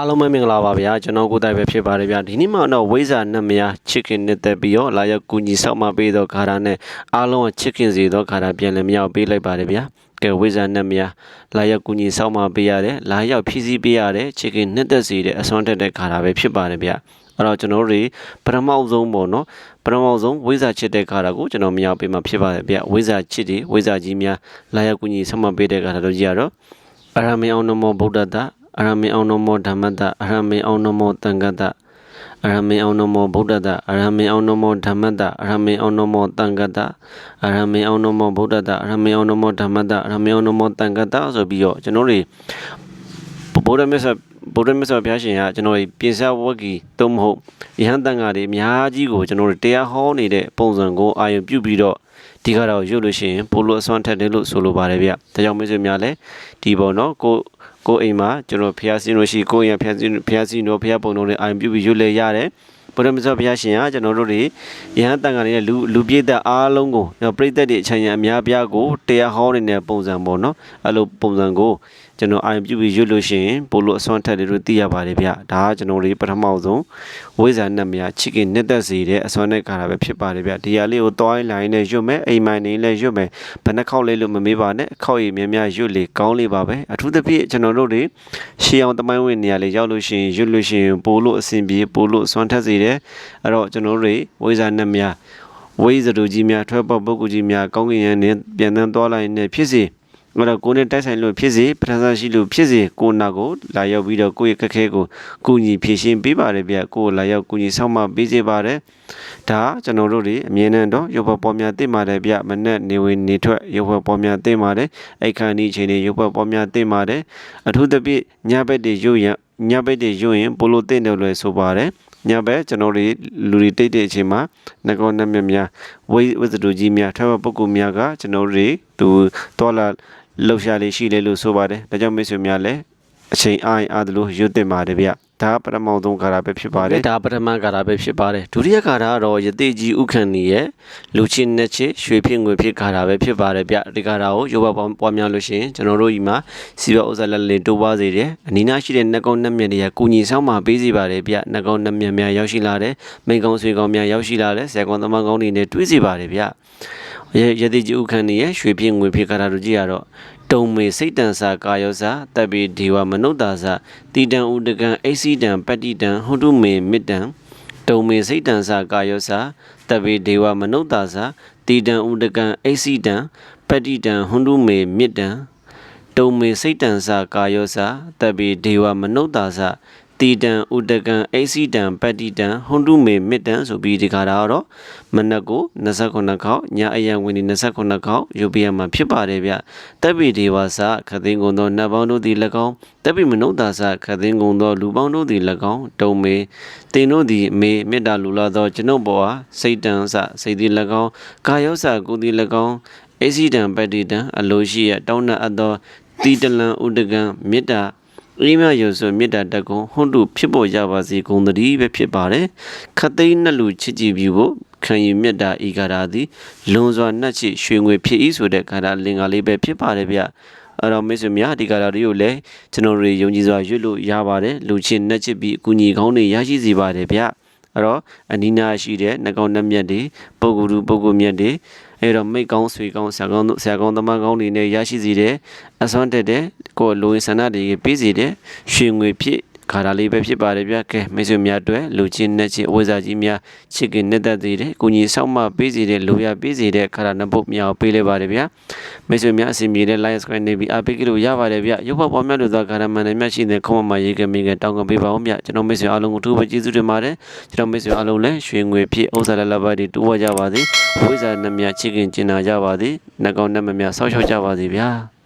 အားလုံးပဲမင်္ဂလာပါဗျာကျွန်တော်ကိုယ်တိုင်ပဲဖြစ်ပါတယ်ဗျာဒီနေ့မှတော့ဝိဇာနတ်မယားချစ်ခင်နဲ့တက်ပြီးတော့လာရောက်ကူညီဆောက်မပေးတော့ခါရနဲ့အားလုံးကချစ်ခင်စီတော့ခါရပြန်လည်မြောက်ပေးလိုက်ပါတယ်ဗျာကဲဝိဇာနတ်မယားလာရောက်ကူညီဆောက်မပေးရတယ်လာရောက်ဖြည့်ဆည်းပေးရတယ်ချစ်ခင်နဲ့တက်စီတဲ့အစွမ်းတက်တဲ့ခါရပဲဖြစ်ပါတယ်ဗျာအဲ့တော့ကျွန်တော်တို့တွေပထမဆုံးပေါ့နော်ပထမဆုံးဝိဇာချစ်တဲ့ခါရကိုကျွန်တော်မြောက်ပေးမှာဖြစ်ပါတယ်ဗျာဝိဇာချစ်တွေဝိဇာကြီးများလာရောက်ကူညီဆောက်မပေးတဲ့ခါရတို့ကြီးရတော့အရမေအောင်နမောဗုဒ္ဓတ အရမေအောင်နမောဓမ္မတအရမေအောင်နမောသံဃတအရမေအောင်နမောဗုဒ္ဓတအရမေအောင်နမောဓမ္မတအရမေအောင်နမောသံဃတအရမေအောင်နမောဗုဒ္ဓတအရမေအောင်နမောဓမ္မတအရမေအောင်နမောသံဃတဆိုပြီးတော့ကျွန်တော်တွေဗုဒ္ဓမြတ်စွာဗုဒ္ဓမြတ်စွာဘုရားရှင်ကကျွန်တော်တွေပြင်ဆဝဂီသို့မဟုတ်ယဟန်တန်ဃာတွေအများကြီးကိုကျွန်တော်တို့တရားဟောနေတဲ့ပုံစံကိုအာရုံပြုပြီးတော့ဒီကတော့ရုပ်လို့ရှိရင်ပိုလို့အစွမ်းထက်တယ်လို့ဆိုလိုပါတယ်ဗျ။ဒါကြောင့်မိတ်ဆွေများလည်းဒီပေါ်နော်ကို ကိုအိမ်မှာကျွန်တော်ဖျားစင်းလို့ရှိကိုအိမ်ရဖျားစင်းဖျားစင်းတော့ဖျားပုံတော်နဲ့အာရုံပြုပြီးရုပ်လဲရတယ်။ဘုရားမြတ်စွာဘုရားရှင်ကကျွန်တော်တို့တွေယဟန်တန်ဃာတွေနဲ့လူလူပြည့်တဲ့အားလုံးကိုနော်ပြိတ္တတွေအချမ်းရအများပြားကိုတရားဟောနေတဲ့ပုံစံပေါ့နော်။အဲ့လိုပုံစံကို ကျွန်တော်အာရုံပြုပြီးရွတ်လို့ရှိရင်ပိုလို့အစွမ်းထက်တယ်လို့သိရပါတယ်ဗျဒါကကျွန်တော်တို့ပထမဆုံးဝိဇာနတ်များချစ်ခင်နှစ်သက်စေတဲ့အစွမ်းနဲ့ခါတာပဲဖြစ်ပါတယ်ဗျဒီဟာလေးကိုတွိုင်းလိုင်းနဲ့ရွတ်မယ်အိမ်မိုင်နေလည်းရွတ်မယ်ဘယ်နှခေါက်လေးလို့မမေးပါနဲ့အခေါက်ရည်များများရွတ်လေကောင်းလေးပါပဲအထူးသဖြင့်ကျွန်တော်တို့တွေရှေးအောင်တမိုင်းဝင်နေရာလေးရောက်လို့ရှိရင်ရွတ်လို့ရှိရင်ပိုလို့အဆင်ပြေပိုလို့အစွမ်းထက်စေတယ်အဲ့တော့ကျွန်တော်တို့တွေဝိဇာနတ်များဝိဇ္ဇတူကြီးများထွက်ပေါ်ပုဂ္ဂိုလ်ကြီးများကောင်းကင်ရန်နဲ့ပြန်တန်းသွားလိုက်နေဖြစ်စေ အဲ့တော့ကိုယ်နဲ့တိုက်ဆိုင်လို့ဖြစ်စေပထမရှိလို့ဖြစ်စေကိုနာကိုလာရောက်ပြီးတော့ကိုယ့်ရဲ့ခက်ခဲကိုကုညီဖြည့်ရှင်းပေးပါတယ်ဗျကိုယ်လာရောက်ကုညီဆောက်မပေးစေပါတယ်ဒါကျွန်တော်တို့တွေအမြဲတမ်းတော့ရုပ်ဘပေါ်များသိပါတယ်ဗျမနဲ့နေဝင်နေထွက်ရုပ်ဘပေါ်များသိပါတယ်အိတ်ခမ်းဒီအချိန်တွေရုပ်ဘပေါ်များသိပါတယ်အထူးသဖြင့်ညဘက်တွေရုပ်ရညဘက်တွေရုပ်ရင်ပိုလိုသိတယ်လို့ဆိုပါတယ်ညဘက်ကျွန်တော်တွေလူတွေတိတ်တဲ့အချိန်မှာငကောနတ်မြများဝိဝိသတူကြီးများထပ်ပုဂ္ဂိုလ်များကကျွန်တော်တွေသူတော်လာ လှုပ်ရှားလေးရှိလေလို့ဆိုပါတယ်ဒါကြောင့်မိတ်ဆွေများလည်းအချိန်အားအားသလိုရွတ်တင်ပါတယ်ဗျဒါပထမဆုံးကာရာပဲဖြစ်ပါတယ်ဒါပထမကာရာပဲဖြစ်ပါတယ်ဒုတိယကာရာကတော့ယသိကြီးဥခန့်နီရဲ့လူချင်းနဲ့ချစ်ရွှေဖြစ်ငွေဖြစ်ကာရာပဲဖြစ်ပါတယ်ဗျဒီကာရာကိုရုပ်ဘပွားများလို့ရှိရင်ကျွန်တော်တို့ဒီမှာစီဘဥစ္စာလက်လေးတိုးပွားစေတယ်အနီးနားရှိတဲ့နှက်ကုန်းနှက်မြက်တွေကကုညီဆောင်မှာပေးစီပါတယ်ဗျနှက်ကုန်းနှက်မြက်များရောက်ရှိလာတယ်မိန်ကုန်းဆွေကုန်းများရောက်ရှိလာတယ်ဆယ်ကုန်းသမကုန်းတွေနဲ့တွေးစီပါတယ်ဗျ ရတိကြီးဥခန့်နီရဲ့ရွှေဖြစ်ငွေဖြစ်ကာရာတို့ကြည့်ရတော့တုံမေစိတ်တန်စာကာယောစာတပ်ပိဒေဝမနုဿာစာတိတံဥဒကံအိစီတံပတ္တိတံဟွတုမေမေတ္တံတုံမေစိတ်တန်စာကာယောစာတပ်ပိဒေဝမနုဿာစာတိတံဥဒကံအိစီတံပတ္တိတံဟွတုမေမေတ္တံတုံမေစိတ်တန်စာကာယောစာတပ်ပိဒေဝမနုဿာစာ တီတံဥတကံအိစီတံပတ္တိတံဟွန်တုမေမေတ္တံဆိုပြီးဒီခါတော့မနက်ကို29ခေါက်ညအယံဝင်ဒီ29ခေါက်ယူပြရမှာဖြစ်ပါတယ်ဗျတပ်ပိဒေဝဆခသိန်းကုံသောနတ်ပေါင်းတို့သည်၎င်းတပ်ပိမနုဿာဆခသိန်းကုံသောလူပေါင်းတို့သည်၎င်းတုံမေတင်တို့သည်မေမေတ္တာလူလာသောကျွန်ုပ်ဘောအားစိတ်တံဆစိတ်သည်၎င်းကာယောဆကိုသည်၎င်းအိစီတံပတ္တိတံအလိုရှိရတောင်းတအပ်သောတီတလံဥဒကံမေတ္တာ အေးမြရုံဆိုမေတ္တာတက်ကုန်ဟွန်းတုဖြစ်ပေါ်ကြပါစေကုန်သတည်းပဲဖြစ်ပါတယ်ခတ်သိမ်းနှလူချစ်ကြည်ပြီးဖို့ခံယူမေတ္တာဤကာရာသည်လွန်စွာနှက်ချစ်ရွှေငွေဖြစ်ဤဆိုတဲ့ကာရာလင်္ကာလေးပဲဖြစ်ပါတယ်ဗျအဲ့တော့မိတ်ဆွေများဒီကာရာတွေကိုလည်းကျွန်တော်တို့ယုံကြည်စွာရွတ်လို့ရပါတယ်လူချင်းနှက်ချစ်ပြီးအကူအညီကောင်းတွေရရှိစေပါတယ်ဗျအဲ့တော့အနီးနားရှိတဲ့နှကောင်နှက်မြက်တွေပုဂ္ဂိုလ်လူပုဂ္ဂိုလ်မြက်တွေ အဲ့တော့မိတ်ကောင်းဆွေကောင်းဆရာကောင်းဆရာကောင်းသမားကောင်းတွေနဲ့ရရှိစေတယ်အစွမ်းတက်တဲ့ကိုယ်လိုရင်ဆန္ဒတွေပေးစေတယ်ရွှေငွေဖြစ် ခါတာလေးပဲဖြစ်ပါတယ်ဗျကဲမိတ်ဆွေများအတွက်လူချင်းနဲ့ချင်းအဝိဇ္ဇာကြီးများချစ်ခင်နဲ့တတ်သေးတယ်ကိုကြီးဆောက်မပေးစေတဲ့လိုရပေးစေတဲ့ခါတာနှစ်ပုတ်များပေးလိုက်ပါတယ်ဗျမိတ်ဆွေများအစီအမြေတဲ့ like subscribe နေပြီးအပိတ်လို့ရပါတယ်ဗျရုပ်ဖော်ပေါ်များလို့သောခါတာမှန်တယ်မြတ်ရှိတဲ့ခေါင်းမှာရေးခဲ့မိခဲ့တောင်းကပေးပါဦးဗျကျွန်တော်မိတ်ဆွေအားလုံးကိုထူးပဲကျေးဇူးတင်ပါတယ်ကျွန်တော်မိတ်ဆွေအားလုံးလည်းရွှေငွေဖြစ်ဥစ္စာလက်လက်ပါတွေတူဝကြပါစေဝိဇ္ဇာနှမြချစ်ခင်ကျင်နာကြပါစေနှကောင်းနှမမြဆောက်ရှောက်ကြပါစေဗျာ